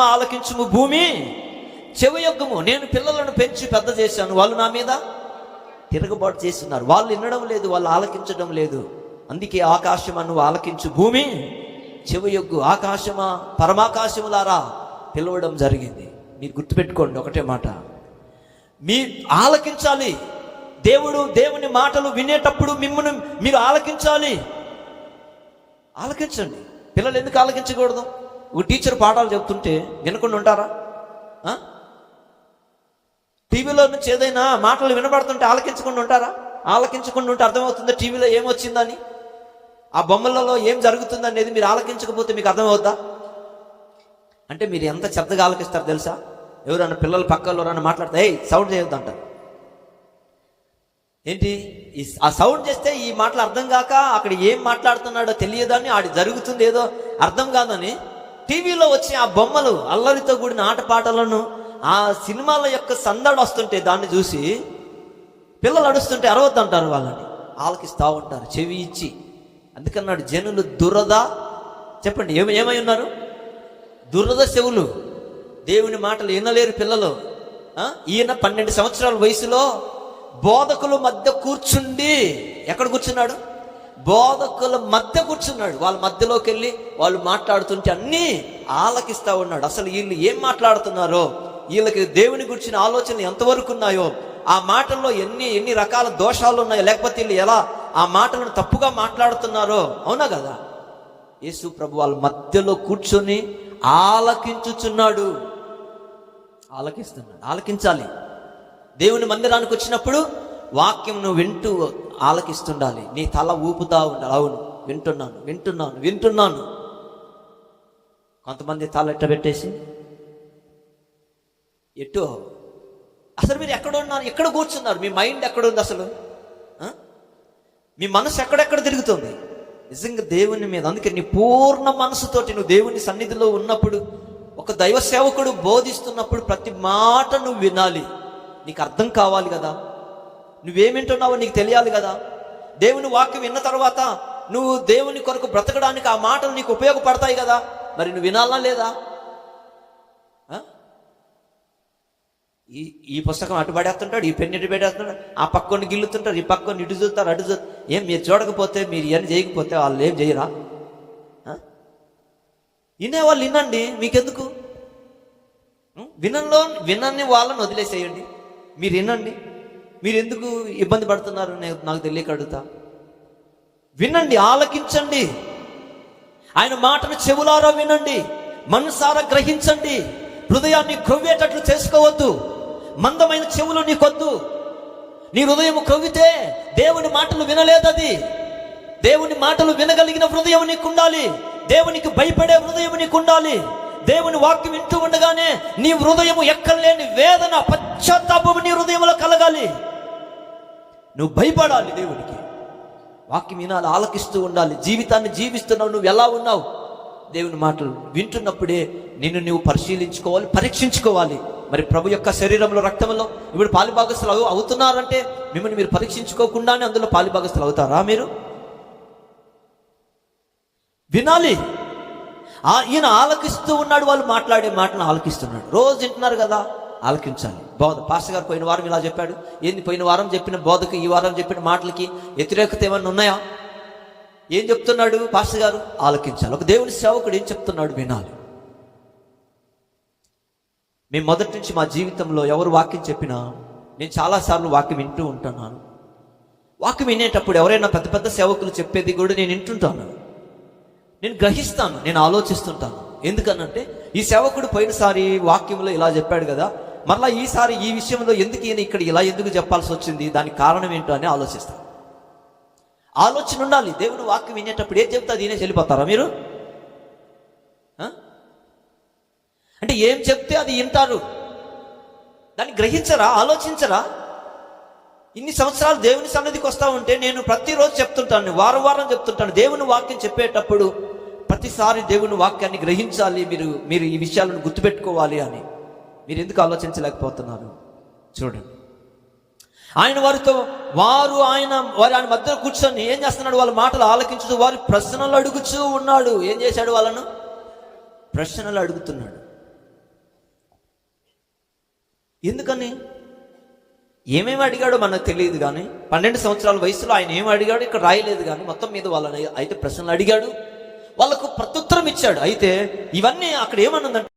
ఆలకించుము భూమి చెవి నేను పిల్లలను పెంచి పెద్ద చేశాను. వాళ్ళు నా మీద తిరగబాటు చేస్తున్నారు. వాళ్ళు వినడం లేదు వాళ్ళు ఆలకించడం లేదు. అందుకే ఆకాశమా నువ్వు ఆలకించు భూమి చెవి యొగ్గు. ఆకాశమా పరమాకాశములారా పిలవడం జరిగింది. మీరు గుర్తుపెట్టుకోండి ఒకటే మాట. మీ ఆలకించాలి. దేవుడు దేవుని మాటలు వినేటప్పుడు మిమ్మల్ని మీరు ఆలకించాలి. ఆలకించండి. పిల్లలు ఎందుకు ఆలకించకూడదు? ఒక టీచర్ పాఠాలు చెప్తుంటే వినకుండా ఉంటారా? టీవీలో నుంచి ఏదైనా మాటలు వినబడుతుంటే ఆలకించకుండా ఉంటారా? ఆలకించకుండా ఉంటే అర్థమవుతుందా టీవీలో ఏమొచ్చిందని ఆ బొమ్మలలో ఏం జరుగుతుంది అనేది మీరు ఆలకించకపోతే మీకు అర్థమవుద్దా? అంటే మీరు ఎంత శబ్దగా ఆలకిస్తారు తెలుసా? ఎవరన్నా పిల్లలు పక్కలో ఎవరన్నా మాట్లాడితే ఏ సౌండ్ చేయొద్దు అంటారు. ఏంటి? ఈ ఆ సౌండ్ చేస్తే ఈ మాటలు అర్థం కాక అక్కడ ఏం మాట్లాడుతున్నాడో తెలియదని ఆడి జరుగుతుంది ఏదో అర్థం కాదని టీవీలో వచ్చే ఆ బొమ్మలు అల్లరితో కూడిన ఆటపాటలను ఆ సినిమాల యొక్క సందడి వస్తుంటే దాన్ని చూసి పిల్లలు అడుస్తుంటే అరవద్దు అంటారు వాళ్ళని. ఆలకిస్తూ ఉంటారు చెవి ఇచ్చి. అందుకన్నాడు జనులు దురద. చెప్పండి ఏమి ఏమై ఉన్నారు? దురద చెవులు. దేవుని మాటలు వినలేరు పిల్లలు. ఈయన పన్నెండు సంవత్సరాల వయసులో బోధకుల మధ్య కూర్చుండి ఎక్కడ కూర్చున్నాడు? బోధకుల మధ్య కూర్చున్నాడు. వాళ్ళ మధ్యలోకి వెళ్ళి వాళ్ళు మాట్లాడుతుంటే అన్నీ ఆలకిస్తా ఉన్నాడు. అసలు వీళ్ళు ఏం మాట్లాడుతున్నారో వీళ్ళకి దేవుని గురించిన ఆలోచనలు ఎంతవరకు ఉన్నాయో ఆ మాటల్లో ఎన్ని ఎన్ని రకాల దోషాలు ఉన్నాయో లేకపోతే వీళ్ళు ఎలా ఆ మాటలను తప్పుగా మాట్లాడుతున్నారో అవునా కదా? యేసు ప్రభు వాళ్ళ మధ్యలో కూర్చొని ఆలకించుచున్నాడు. ఆలకిస్తున్నాడు. ఆలకించాలి. దేవుని మందిరానికి వచ్చినప్పుడు వాక్యం నువ్వు వింటూ ఆలకిస్తుండాలి. నీ తల ఊపుతా ఉండాలి అవును వింటున్నాను వింటున్నాను వింటున్నాను. కొంతమంది తల ఎట్ట పెట్టేసి ఎటు? అసలు మీరు ఎక్కడ ఉన్నారు ఎక్కడ కూర్చున్నారు? మీ మైండ్ ఎక్కడ ఉంది అసలు మీ మనసు ఎక్కడెక్కడ తిరుగుతుంది? నిజంగా దేవుని మీద అందుకే నీ పూర్ణ మనసుతోటి నువ్వు దేవుని సన్నిధిలో ఉన్నప్పుడు ఒక దైవ సేవకుడు బోధిస్తున్నప్పుడు ప్రతి మాట నువ్వు వినాలి. నీకు అర్థం కావాలి కదా? నువ్వేమింటున్నావో నీకు తెలియాలి కదా? దేవుని వాక్యం విన్న తర్వాత నువ్వు దేవుని కొరకు బ్రతకడానికి ఆ మాటలు నీకు ఉపయోగపడతాయి కదా? మరి నువ్వు వినాలా లేదా? ఈ ఈ పుస్తకం అటు పడేస్తుంటాడు ఈ పెన్ను ఇటు పెట్టేస్తుంటాడు ఆ పక్కని గిల్లుతుంటారు ఈ పక్కని ఇటు చూస్తారు అటు చూ ఏం మీరు చూడకపోతే మీరు ఏం చేయకపోతే వాళ్ళు ఏం చేయరా? వినే వాళ్ళు వినండి మీకెందుకు? వినంలో వినని వాళ్ళని వదిలేసేయండి. మీరు వినండి. మీరు ఎందుకు ఇబ్బంది పడుతున్నారు? నేను నాకు తెలియక అడుగుతా. వినండి ఆలకించండి. ఆయన మాటను చెవులారా వినండి. మనసారా గ్రహించండి. హృదయాన్ని క్రొవ్వేటట్లు చేసుకోవద్దు. మందమైన చెవులు నీకొద్దు. నీ హృదయం క్రొవ్వితే దేవుని మాటలు వినలేదది. దేవుని మాటలు వినగలిగిన హృదయం నీకు ఉండాలి దేవునికి భయపడే హృదయం నీకు ఉండాలి దేవుని వాక్యం వింటూ ఉండగానే నీ హృదయము ఎక్కలేని వేదన పశ్చాత్తాపము నీ హృదయంలో కలగాలి నువ్వు భయపడాలి దేవునికి. వాక్యం వినాలి ఆలకిస్తూ ఉండాలి. జీవితాన్ని జీవిస్తున్నావు నువ్వు ఎలా ఉన్నావు? దేవుని మాటలు వింటున్నప్పుడే నిన్ను నువ్వు పరిశీలించుకోవాలి పరీక్షించుకోవాలి. మరి ప్రభు యొక్క శరీరంలో రక్తంలో ఇప్పుడు పాలిభాగస్తులు అవుతున్నారంటే మిమ్మల్ని మీరు పరీక్షించుకోకుండానే అందులో పాలిభాగస్తులు అవుతారా మీరు? వినాలి. ఆ ఈయన ఆలకిస్తూ ఉన్నాడు వాళ్ళు మాట్లాడే మాటను ఆలకిస్తున్నాడు. రోజు వింటున్నారు కదా. ఆలకించాలి. బోధ పాస్టర్ గారు పోయిన వారం ఇలా చెప్పాడు. ఏంది పోయిన వారం చెప్పిన బోధకు ఈ వారం చెప్పిన మాటలకి వ్యతిరేకత ఏమన్నా ఉన్నాయా? ఏం చెప్తున్నాడు పాస్టర్ గారు? ఆలకించాలి. ఒక దేవుని సేవకుడు ఏం చెప్తున్నాడు వినాలి. మేము మొదటి నుంచి మా జీవితంలో ఎవరు వాక్యం చెప్పినా నేను చాలాసార్లు వాక్యం వింటూ ఉంటున్నాను. వాక్యం వినేటప్పుడు ఎవరైనా పెద్ద పెద్ద సేవకులు చెప్పేది కూడా నేను వింటుంటాను. నేను గ్రహిస్తాను నేను ఆలోచిస్తుంటాను. ఎందుకనంటే ఈ సేవకుడు పోయినసారి వాక్యంలో ఇలా చెప్పాడు కదా మరలా ఈసారి ఈ విషయంలో ఎందుకు ఈయన ఇక్కడ ఇలా ఎందుకు చెప్పాల్సి వచ్చింది? దానికి కారణం ఏంటో అని ఆలోచిస్తాను ఆలోచన ఉండాలి. దేవుడు వాక్యం వినేటప్పుడు ఏం చెప్తే దీనే చెల్లిపోతారా మీరు? అంటే ఏం చెప్తే అది వింటారు. దాన్ని గ్రహించరా? ఆలోచించరా? ఇన్ని సంవత్సరాలు దేవుని సన్నిధికి వస్తా ఉంటే నేను ప్రతిరోజు చెప్తుంటాను వారం వారం చెప్తుంటాను. దేవుని వాక్యం చెప్పేటప్పుడు ప్రతిసారి దేవుని వాక్యాన్ని గ్రహించాలి. మీరు మీరు ఈ విషయాలను గుర్తుపెట్టుకోవాలి అని. మీరు ఎందుకు ఆలోచించలేకపోతున్నారు? చూడండి. ఆయన వారితో వారు ఆయన వారి ఆయన మధ్యలో కూర్చొని ఏం చేస్తున్నాడు? వాళ్ళ మాటలు ఆలకించుతూ వారి ప్రశ్నలు అడుగుతూ ఉన్నాడు. ఏం చేశాడు వాళ్ళను? ప్రశ్నలు అడుగుతున్నాడు. ఎందుకని? ఏమేమి అడిగాడో మనకు తెలియదు కానీ పన్నెండు సంవత్సరాల వయసులో ఆయన ఏం అడిగాడు ఇక్కడ రాయలేదు కానీ మొత్తం మీద వాళ్ళని అయితే ప్రశ్నలు అడిగాడు. వాళ్ళకు ప్రత్యుత్తరం ఇచ్చాడు. అయితే ఇవన్నీ అక్కడ ఏమన్నదంటే